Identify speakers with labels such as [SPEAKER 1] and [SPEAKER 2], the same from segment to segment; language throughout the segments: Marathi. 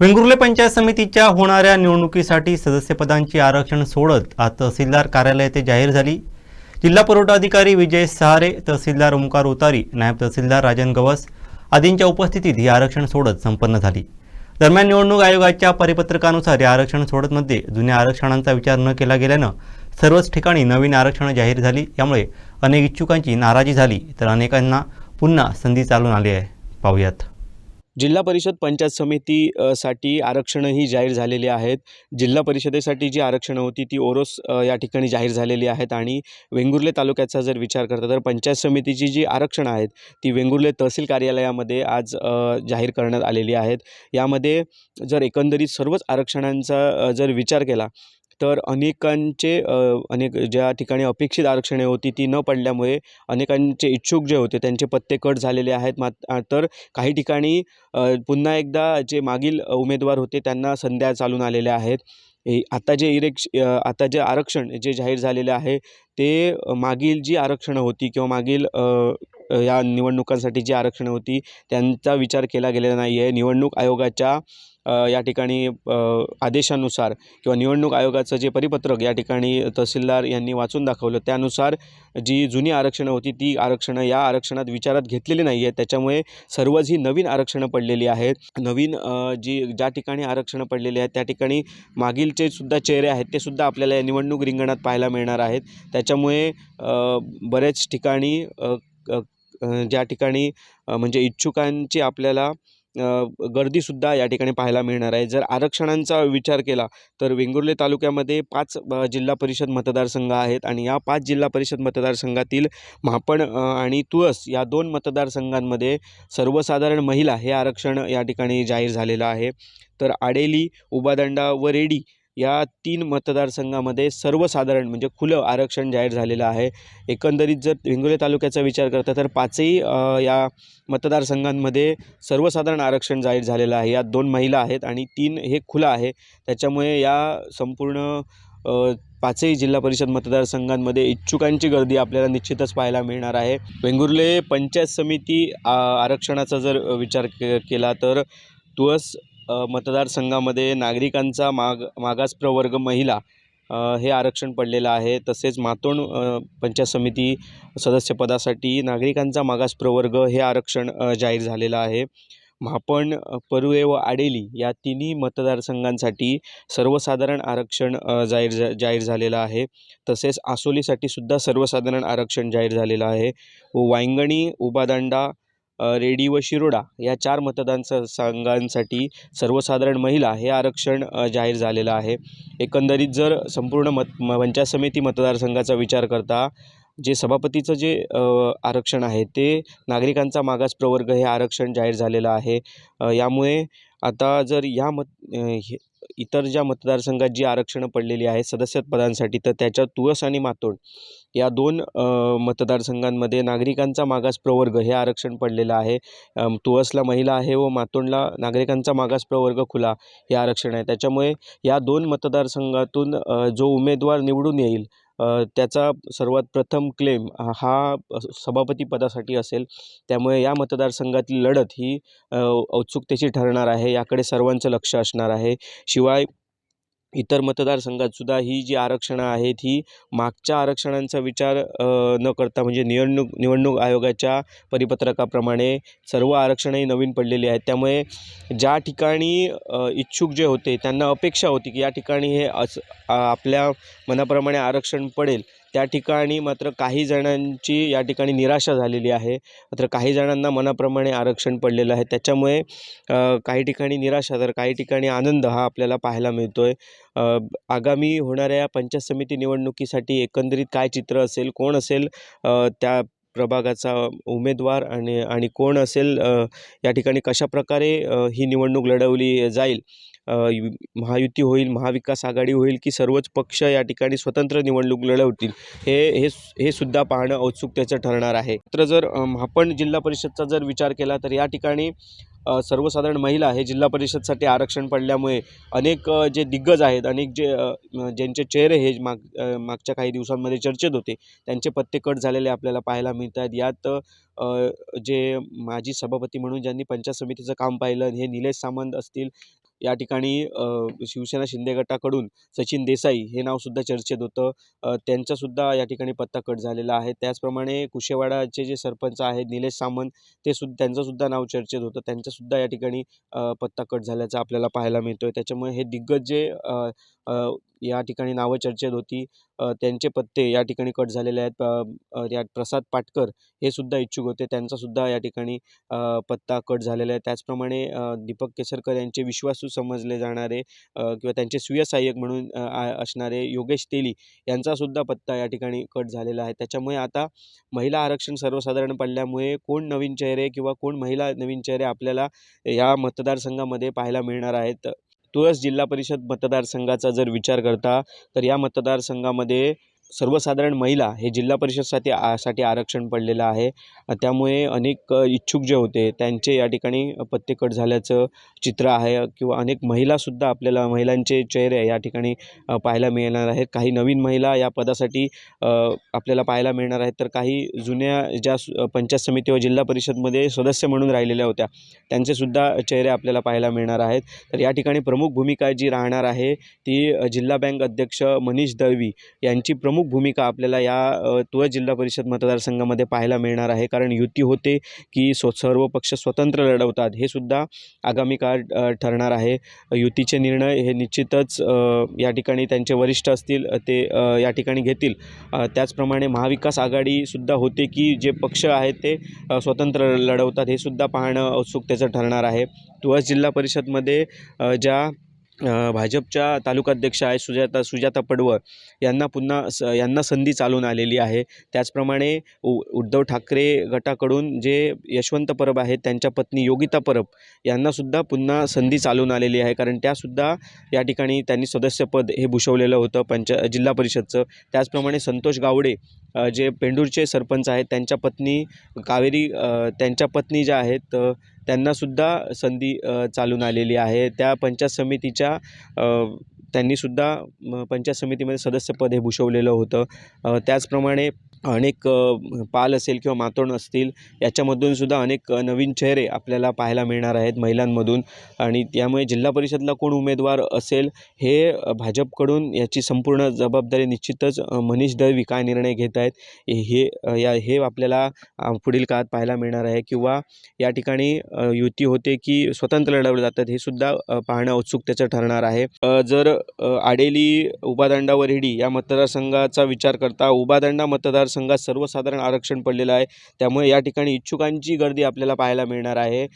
[SPEAKER 1] वेंगुर्ले पंचायत समितीच्या होणाऱ्या निवडणुकीसाठी सदस्यपदांची आरक्षण सोडत आज तहसीलदार कार्यालय ते जाहीर झाली. जिल्हा पुरवठा अधिकारी विजय सहारे तहसीलदार ओंकार उतारी नायब तहसीलदार राजन गवस आदींच्या उपस्थितीत ही आरक्षण सोडत संपन्न झाली. दरम्यान निवडणूक आयोगाच्या परिपत्रकानुसार या आरक्षण सोडतमध्ये जुन्या आरक्षणांचा विचार न केला गेल्यानं सर्वच ठिकाणी नवीन आरक्षणं जाहीर झाली. यामुळे अनेक इच्छुकांची नाराजी झाली. तर अनेकांना पुन्हा संधी चालून आली आहे. पाहूयात.
[SPEAKER 2] जिल्हा परिषद पंचायत समिती साठी आरक्षणंही जाहीर झालेली आहेत. जिल्हा परिषदेसाठी जी आरक्षणं होती ती ओरोस या ठिकाणी जाहीर झालेली आहेत. आणि वेंगुर्ले तालुक्याचा जर विचार करता तर पंचायत समितीची जी आरक्षणं आहेत ती वेंगुर्ले तहसील कार्यालयामध्ये आज जाहीर करण्यात आलेली आहेत. यामध्ये जर एकंदरीत सर्वच आरक्षणांचा जर विचार केला तर अनेकांचे अनेक ज्या ठिकाणी अपेक्षित आरक्षणे होती ती न पडल्यामुळे अनेकांचे इच्छुक जे होते त्यांचे पत्ते कट झालेले आहेत. मात तर काही ठिकाणी पुन्हा एकदा जे मागील उमेदवार होते त्यांना संध्या चालून आलेल्या आहेत. आता जे इरेक्श आता जे आरक्षण जे जाहीर झालेले आहे ते मागील जी आरक्षणं होती किंवा मागील या निवडणुकांसाठी जी आरक्षणं होती त्यांचा विचार केला गेलेला नाही आहे निवडणूक आयोगाच्या या ठिकाणी आदेशानुसार किंवा निवडणूक आयोगाचं जे परिपत्रक या ठिकाणी तहसीलदार यांनी वाचून दाखवलं त्यानुसार जी जुनी आरक्षणं होती ती आरक्षणं या आरक्षणात विचारात घेतलेली नाही आहेत त्याच्यामुळे सर्वच ही नवीन आरक्षणं पडलेली आहेत. नवीन जी ज्या ठिकाणी आरक्षणं पडलेली आहेत त्या ठिकाणी मागीलचे सुद्धा चेहरे आहेत ते सुद्धा आपल्याला या निवडणूक रिंगणात पाहायला मिळणार आहेत. त्याच्यामुळे बरेच बऱ्याच ठिकाणी ज्या ठिकाणी म्हणजे इच्छुकांची आपल्याला गर्दीसुद्धा या ठिकाणी पाहायला मिळणार आहे. जर आरक्षणांचा विचार केला तर वेंगुर्ले तालुक्यामध्ये पाच जिल्हा परिषद मतदारसंघ आहेत आणि या पाच जिल्हा परिषद मतदारसंघातील मापण आणि तुळस या दोन मतदारसंघांमध्ये सर्वसाधारण महिला हे आरक्षण या ठिकाणी जाहीर झालेलं आहे. तर आडेली उबादंडा व रेडी या तीन मतदारसंघामध्ये सर्वसाधारण म्हणजे खुलं आरक्षण जाहीर झालेलं आहे. एकंदरीत जर हिंगोली तालुक्याचा विचार करता तर पाचही या मतदारसंघांमध्ये सर्वसाधारण आरक्षण जाहीर झालेलं आहे. यात दोन महिला आहेत आणि तीन हे खुलं आहे. त्याच्यामुळे या संपूर्ण पाचही जिल्हा परिषद मतदारसंघांमध्ये इच्छुकांची गर्दी आपल्याला निश्चितच पाहायला मिळणार आहे. वेंगुर्ले पंचायत समिती आरक्षणाचा जर विचार के केला तर तुळस मतदारसंघामध्ये नागरिकांचा माग मागास प्रवर्ग महिला हे आरक्षण पडलेलं आहे. तसेच मातोंड पंचायत समिती सदस्यपदासाठी नागरिकांचा मागास प्रवर्ग हे आरक्षण जाहीर झालेलं आहे. मापण परुए परुळे व आडेली या तिन्ही मतदारसंघांसाठी सर्वसाधारण आरक्षण जाहीर झा जाहीर झालेलं आहे. तसेच आसोलीसाठी सुद्धा सर्वसाधारण आरक्षण जाहीर झालेलं आहे. व वांगणी उबादांडा रेडी व शिरोडा या चार मतदान स संघांसाठी सर्वसाधारण महिला हे आरक्षण जाहीर झालेलं आहे. एकंदरीत जर संपूर्ण मत पंचायत समिती मतदारसंघाचा विचार करता जे सभापतीचं जे आरक्षण आहे ते नागरिकांचा मागास प्रवर्ग हे आरक्षण जाहीर झालेलं आहे. यामुळे आता जर या मत हे इतर ज्या मतदारसंघात जी आरक्षणं पडलेली आहेत सदस्य पदांसाठी तर त्याच्यात तुळस आणि मातोंड या दोन मतदारसंघांमध्ये नागरिकांचा मागास प्रवर्ग हे आरक्षण पडलेलं आहे. तुळसला महिला आहे व मातोंडला नागरिकांचा मागास प्रवर्ग खुला हे आरक्षण आहे. त्याच्यामुळे या दोन मतदारसंघातून जो उमेदवार निवडून येईल त्याचा सर्वात प्रथम क्लेम हा सभापती पदासाठी असेल. त्यामुळे या मतदारसंघातील लढत ही औत्सुकतेची ठरणार आहे. याकडे सर्वांचं लक्ष असणार आहे. शिवाय इतर मतदारसंघातसुद्धा ही जी आरक्षणं आहेत ही मागच्या आरक्षणांचा विचार न करता म्हणजे निवडणूक निवडणूक आयोगाच्या परिपत्रकाप्रमाणे सर्व आरक्षणंही नवीन पडलेली आहेत. त्यामुळे ज्या ठिकाणी इच्छुक जे होते त्यांना अपेक्षा होती की या ठिकाणी हे असं आपल्या मनाप्रमाणे आरक्षण पडेल त्या ठिकाणी मात्र काही जणांची या ठिकाणी निराशा झालेली आहे. मात्र काही जणांना मनाप्रमाणे आरक्षण पडलेलं आहे. त्याच्यामुळे काही ठिकाणी निराशा तर काही ठिकाणी आनंद हा आपल्याला पाहायला मिळतो आहे आगामी होणाऱ्या पंचायत समिती निवडणुकीसाठी एकंदरीत काय चित्र असेल कोण असेल त्या प्रभागाचा उमेदवार आणि आणि कोण असेल या ठिकाणी कशाप्रकारे ही निवडणूक लढवली जाईल? यु- महायुती होईल महाविकास आघाडी होईल की सर्वच पक्ष या ठिकाणी स्वतंत्र निवडणूक लढवतील हे हे हे सुद्धा पाहणं औत्सुकतेचं ठरणार आहे. तर जर आपण जिल्हा परिषदचा जर विचार केला तर या ठिकाणी सर्वसाधारण महिला हे जिल्हा परिषदसाठी आरक्षण पडल्यामुळे अनेक जे दिग्गज आहेत अनेक जे ज्यांचे चेहरे हे माग मागच्या काही दिवसांमध्ये चर्चेत होते त्यांचे पत्ते कट झालेले आपल्याला पाहायला मिळत आहेत यात जे माजी सभापती म्हणून ज्यांनी पंचायत समितीचं काम पाहिलं हे निलेश सामंत असतील या ठिकाणी शिवसेना शिंदे गटाकडून सचिन देसाई हे नावसुद्धा चर्चेत होतं. त्यांचासुद्धा या ठिकाणी पत्ता कट झालेला आहे. त्याचप्रमाणे कुशेवाडाचे जे सरपंच आहेत निलेश सामंत ते सुद्धा त्यांचंसुद्धा नाव चर्चेत होतं. त्यांचासुद्धा या ठिकाणी पत्ता कट झाल्याचं आपल्याला पाहायला मिळतो आहे त्याच्यामुळे हे दिग्गज जे या ठिकाणी नावं चर्चेत होती. त्यांचे पत्ते या ठिकाणी कट झालेले आहेत. या प्रसाद पाटकर हे सुद्धा इच्छुक होते. त्यांचासुद्धा या ठिकाणी पत्ता कट झालेला आहे. त्याचप्रमाणे दीपक केसरकर यांचे विश्वासू समजले जाणारे किंवा त्यांचे स्वीय सहाय्यक म्हणून आ- असणारे योगेश तेली यांचासुद्धा पत्ता या ठिकाणी कट झालेला आहे. त्याच्यामुळे आता महिला आरक्षण सर्वसाधारण पडल्यामुळे कोण नवीन चेहरे किंवा कोण महिला नवीन चेहरे आपल्याला या मतदारसंघामध्ये पाहायला मिळणार आहेत. तुळस जिल्हा परिषद मतदारसंघाचा जर विचार करता तर या मतदारसंघामध्ये सर्वसाधारण महिला हे जिल्हा परिषदसाठी आ साठी आरक्षण पडलेलं आहे. त्यामुळे अनेक इच्छुक जे होते त्यांचे या ठिकाणी पत्ते कट झाल्याचं चित्र आहे किंवा अनेक महिलासुद्धा आपल्याला महिलांचे चेहरे या ठिकाणी पाहायला मिळणार आहेत. काही नवीन महिला या पदासाठी आपल्याला पाहायला मिळणार आहेत. तर काही जुन्या ज्या पंचायत समिती व जिल्हा परिषदमध्ये सदस्य म्हणून राहिलेल्या होत्या त्यांचेसुद्धा चेहरे आपल्याला पाहायला मिळणार आहेत. तर या ठिकाणी प्रमुख भूमिका जी राहणार आहे ती जिल्हा बँक अध्यक्ष मनीष दळवी यांची प्रमुख भूमिका आपल्याला या तुळ तुळस जिल्हा परिषद मतदारसंघामध्ये पाहायला मिळणार आहे. कारण युती होते की स्व सर्व पक्ष स्वतंत्र लढवतात हे सुद्धा आगामी काळ ठरणार आहे. युतीचे निर्णय हे निश्चितच या ठिकाणी त्यांचे वरिष्ठ असतील ते या ठिकाणी घेतील. त्याचप्रमाणे महाविकास आघाडीसुद्धा होते की जे पक्ष आहेत ते स्वतंत्र लढवतात हे सुद्धा पाहणं उत्सुकतेचं ठरणार आहे. तुळस जिल्हा परिषदमध्ये ज्या भाजपच्या तालुकाध्यक्ष आहे सुजाता सुजाता पडवळ. यांना पुन्हा स यांना संधी चालून आलेली आहे. त्याचप्रमाणे उ उद्धव ठाकरे गटाकडून जे यशवंत परब आहेत त्यांच्या पत्नी योगिता परब यांनासुद्धा पुन्हा संधी चालून आलेली आहे. कारण त्यासुद्धा या ठिकाणी त्यांनी सदस्यपद हे भूषवलेलं होतं पंच जिल्हा परिषदचं. त्याचप्रमाणे संतोष गावडे जे पेंडूरचे सरपंच आहेत त्यांच्या पत्नी कावेरी त्यांच्या पत्नी ज्या आहेत त्यांनासुद्धा संधी चालून आलेली आहे. त्या पंचायत समितीच्या त्यांनीसुद्धा पंचायत समितीमध्ये सदस्यपद हे भूषवलेलं होतं. त्याचप्रमाणे अनेक पाल असेल किंवा मातोंड असतील याच्यामधून सुद्धा अनेक नवीन चेहरे आपल्याला पाहायला मिळणार आहेत महिलांमधून. आणि त्यामुळे जिल्हा परिषदला कोण उमेदवार असेल हे भाजपकडून याची संपूर्ण जबाबदारी निश्चितच मनीष दळवी काय निर्णय घेत आहेत हे या हे आपल्याला पुढील काळात पाहायला मिळणार आहे. किंवा या ठिकाणी युती होते की स्वतंत्र लढवले जातात हे सुद्धा पाहणं उत्सुकतेचं ठरणार आहे. जर आडेली उबादांडा व या मतदारसंघाचा विचार करता उबादांडा मतदारसंघात सर्वसाधारण आरक्षण पडलेलं आहे. त्यामुळे या ठिकाणी इच्छुकांची गर्दी आपल्याला पाहायला मिळणार आहे.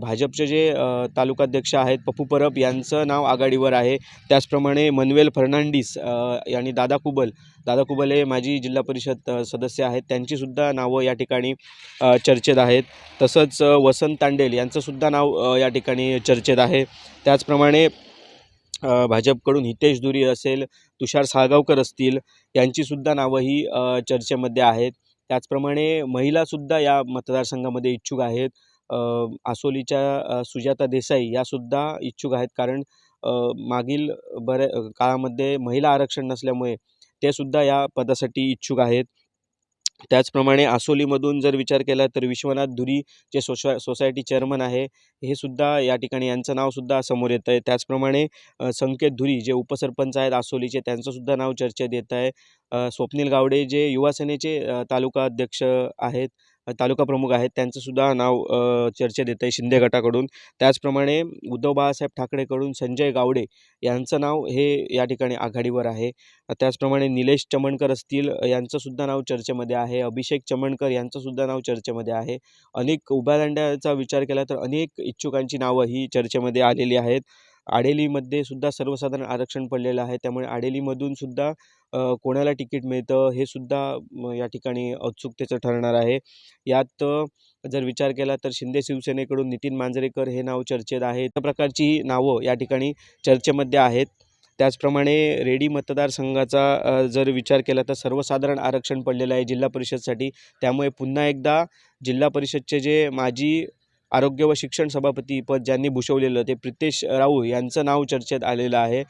[SPEAKER 2] भाजपचे जे तालुकाध्यक्ष आहेत पप्पू परब यांचं नाव आघाडीवर आहे. त्याचप्रमाणे मनवेल फर्नांडिस यांनी आणि दादा कुबल दादा कुबल हे माजी जिल्हा परिषद सदस्य आहेत. त्यांचीसुद्धा नावं या ठिकाणी चर्चेत आहेत. तसंच वसंत तांडेल यांचंसुद्धा नाव या ठिकाणी चर्चेत आहे. त्याचप्रमाणे भाजपकडून हितेश दुरी असेल तुषार साळगावकर असतील यांचीसुद्धा नावं ही चर्चेमध्ये आहेत. त्याचप्रमाणे महिलासुद्धा या मतदारसंघामध्ये इच्छुक आहेत. आसोलीच्या सुजाता देसाई यासुद्धा इच्छुक आहेत कारण मागील बऱ्या काळामध्ये महिला आरक्षण नसल्यामुळे ते सुद्धा या पदासाठी इच्छुक आहेत. त्याचप्रमाणे आसोलीमधून जर विचार केला तर विश्वनाथ धुरी जे सोशा सोसायटी चेअरमन आहे हे सुद्धा या ठिकाणी यांचं नावसुद्धा समोर येतं आहे. त्याचप्रमाणे संकेत धुरी जे उपसरपंच आहेत आसोलीचे त्यांचंसुद्धा नाव चर्चेत येत आहे. स्वप्नील गावडे जे युवासेनेचे तालुका अध्यक्ष आहेत तालुका प्रमुख आहेत. त्यांचंसुद्धा नाव चर्चेत येतं आहे शिंदे गटाकडून. त्याचप्रमाणे उद्धव बाळासाहेब ठाकरेकडून संजय गावडे यांचं नाव हे या ठिकाणी आघाडीवर आहे. त्याचप्रमाणे निलेश चमणकर असतील यांचंसुद्धा नाव चर्चेमध्ये आहे. अभिषेक चमणकर यांचंसुद्धा नाव चर्चेमध्ये आहे. अनेक उभ्या विचार केला तर अनेक इच्छुकांची नावं ही चर्चेमध्ये आलेली आहेत. आडेलीमध्ये सुद्धा सर्वसाधारण आरक्षण पडलेलं आहे. त्यामुळे आडेलीमधून सुद्धा कोणाला तिकीट मिळतं हे सुद्धा या ठिकाणी औत्सुकतेचं ठरणार आहे. यात जर विचार केला तर शिंदे शिवसेनेकडून नितीन मांजरेकर हे नाव चर्चेत आहे. त्या प्रकारची नावं या ठिकाणी चर्चेमध्ये आहेत. त्याचप्रमाणे रेडी मतदारसंघाचा जर विचार केला तर सर्वसाधारण आरक्षण पडलेलं आहे जिल्हा परिषदसाठी. त्यामुळे पुन्हा एकदा जिल्हा परिषदचे जे माजी आरोग्य व शिक्षण सभापती पद ज्यांनी भूषवलेलं ते प्रितेश राऊ यांचं नाव चर्चेत आलेलं आहे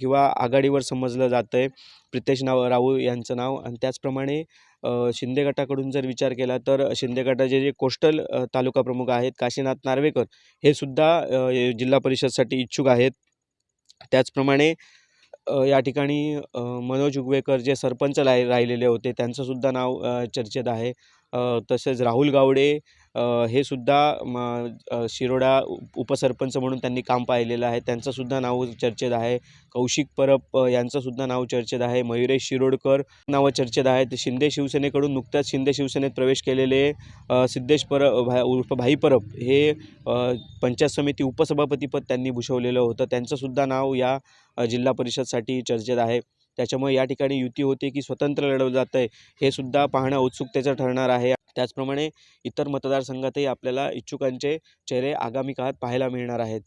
[SPEAKER 2] किंवा आघाडीवर समजलं जातं आहे प्रितेश नाव राऊ यांचं नाव. आणि त्याचप्रमाणे शिंदे गटाकडून जर विचार केला तर शिंदे गटाचे जे कोस्टल तालुका प्रमुख आहेत काशीनाथ नार्वेकर हे सुद्धा जिल्हा परिषदसाठी इच्छुक आहेत. त्याचप्रमाणे या ठिकाणी मनोज उगवेकर जे सरपंच राहि राहिलेले होते त्यांचंसुद्धा नाव चर्चेत आहे. तसेच राहुल गावडे हे सुद्धा म शिरोडा उप उपसरपंच म्हणून त्यांनी काम पाहिलेलं आहे. त्यांचंसुद्धा नाव चर्चेत आहे. कौशिक परब यांचंसुद्धा नाव चर्चेत आहे. मयुरेश शिरोडकर नावं चर्चेत आहेत. शिंदे शिवसेनेकडून नुकत्याच शिंदे शिवसेनेत प्रवेश केलेले सिद्धेश परब भा उर्फ भाई परब हे पंचायत समिती उपसभापतीपद त्यांनी भूषवलेलं होतं. त्यांचंसुद्धा नाव या जिल्हा परिषदसाठी चर्चेत आहे. त्याच्यामुळे या ठिकाणी युती होते की स्वतंत्र लढवलं जातं आहे हे सुद्धा पाहणं औत्सुकतेचं ठरणार आहे. त्याचप्रमाणे इतर मतदारसंघातही आपल्याला इच्छुकांचे चेहरे आगामी काळात पाहायला मिळणार आहेत.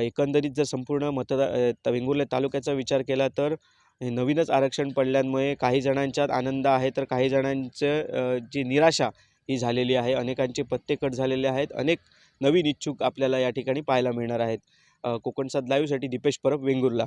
[SPEAKER 2] एकंदरीत जर संपूर्ण मतदार अ, वेंगुर्ले तालुक्याचा विचार केला तर हे नवीनच आरक्षण पडल्यामुळे काही जणांच्यात आनंद आहे तर काही जणांचं जी निराशा ही झालेली आहे अनेकांचे पत्ते कट झालेले आहेत अनेक नवीन इच्छुक आपल्याला या ठिकाणी पाहायला मिळणार आहेत. कोकणसात लाईव्हसाठी दीपेश परब वेंगुर्ला.